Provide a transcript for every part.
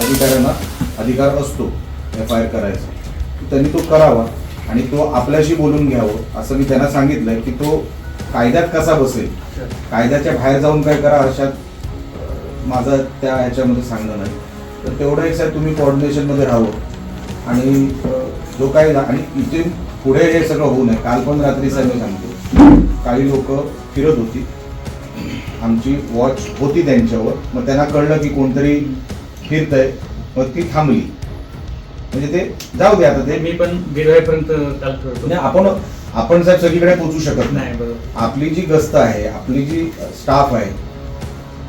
अधिकाऱ्यांना अधिकार असतो एफ आय आर करायचा. त्यांनी तो करावा आणि तो आपल्याशी बोलून घ्यावं असं मी त्यांना सांगितलंय की तो कायद्यात कसा बसेल कायद्याच्या बाहेर जाऊन काय करा अशात माझं त्या ह्याच्यामध्ये सांगणं नाही. तर तेवढं एक साहेब तुम्ही कॉर्डिनेशनमध्ये राहावं. आणि जो काही आणि इथे पुढे हे सगळं होऊ नये. काल पण रात्री साहेब मी सांगतो. काही लोक फिरत होती. आमची वॉच होती त्यांच्यावर. मग त्यांना कळलं की कोणतरी फिरतंय मग ती थांबली. म्हणजे ते जाऊ दे आता ते. मी पण गिरवाईपर्यंत काल करतो. नाही आपण आपण साहेब सगळीकडे पोहोचू शकत नाही. नाही बरोबर. आपली जी गस्त आहे आपली जी स्टाफ आहे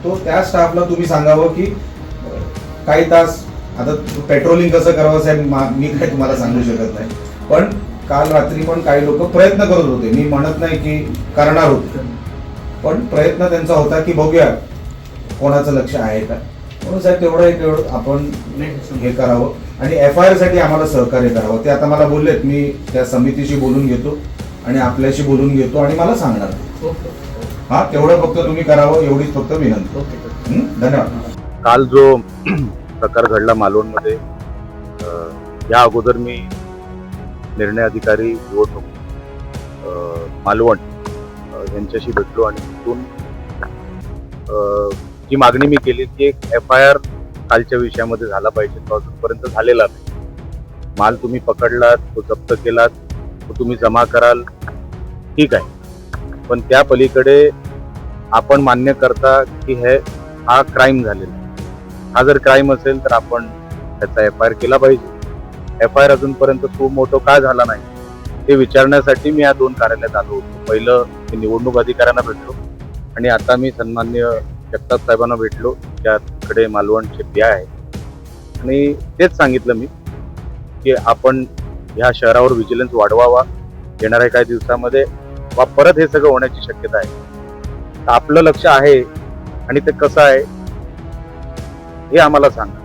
तो त्या स्टाफला तुम्ही सांगावं की अं, काही तास आता पेट्रोलिंग कसं करावं साहेब मा- मी काय तुम्हाला सांगू शकत नाही. पण काल रात्री पण काही लोक प्रयत्न करत होते. मी म्हणत नाही की करणार होते. पण प्रयत्न त्यांचा होता की बघूया कोणाचं लक्ष आहे का. म्हणून साहेब तेवढं एक एवढं आपण हे करावं. आणि एफ आय आरसाठी आम्हाला सहकार्य करावं. ते आता मला बोललेत मी त्या समितीशी बोलून घेतो आणि आपल्याशी बोलून घेतो आणि मला सांगणार. ओके. हा तेवढं फक्त तुम्ही करावं एवढीच फक्त विनंती. ओके? धन्यवाद. काल जो प्रकार घडला मालवणमध्ये या अगोदर मी निर्णय अधिकारी निवडणूक मालवण यांच्याशी भेटलो आणि तिथून जी मागणी मी केली की एक एफ आय आर कालच्या विषयामध्ये झाला पाहिजे. तो अजूनपर्यंत झालेला नाही. माल तुम्ही पकडलात तो जप्त केलात तो तुम्ही जमा कराल. ठीक आहे. पण त्या पलीकडे आपण मान्य करता की हे हा क्राईम झालेला हा जर क्राईम असेल तर आपण त्याचा एफ आय आर केला पाहिजे. एफ आय आर अजूनपर्यंत खूप मोठं का झाला नाही ते विचारण्यासाठी मी या दोन कार्यालयात आलो होतो. पहिलं मी निवडणूक अधिकाऱ्यांना भेटलो आणि आता मी सन्मान्य जगताप साहेबांना भेटलो. त्याकडे मालवणचे पी आहे आणि तेच सांगितलं मी की आपण ह्या शहरावर व्हिजिलन्स वाढवावा. येणाऱ्या काही दिवसामध्ये वा परत हे सगळं होण्याची शक्यता आहे. तर आपलं लक्ष आहे आणि ते कसं आहे हे आम्हाला सांगा.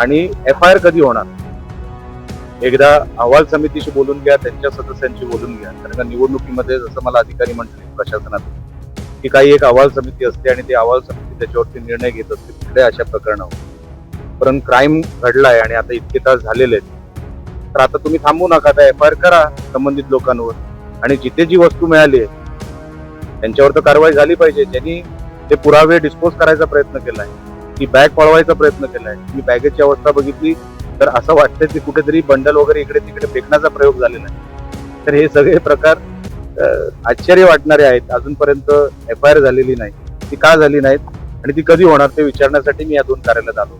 आणि एफ आय आर कधी होणार? एकदा अहवाल समितीशी बोलून घ्या त्यांच्या सदस्यांशी बोलून घ्या. कारण का निवडणुकीमध्ये जसं मला अधिकारी म्हटले प्रशासनात की काही एक अहवाल समिती असते आणि ती अहवाल समिती त्याच्यावरती निर्णय घेत असते कुठल्या अशा प्रकरणावर. परंतु क्राईम घडलाय आणि आता इतके तास झालेले आहेत. तर आता तुम्ही थांबू नका आता एफ आय आर करा संबंधित लोकांवर आणि जिथे जी वस्तू मिळाली आहे त्यांच्यावर तर कारवाई झाली पाहिजे. ज्यांनी ते पुरावे डिस्पोज करायचा प्रयत्न केलाय ती बॅग पळवायचा प्रयत्न केलाय. मी बॅगेची अवस्था बघितली तर असं वाटतं की कुठेतरी बंडल वगैरे इकडे तिकडे फेकण्याचा प्रयोग झालेला आहे. तर हे सगळे प्रकार आश्चर्य वाटणारे आहेत. अजूनपर्यंत एफ आय आर झालेली नाही. ती का झाली नाहीत? आणि ती कधी होणार ते विचारण्यासाठी मी या दोन कार्यालयात आलो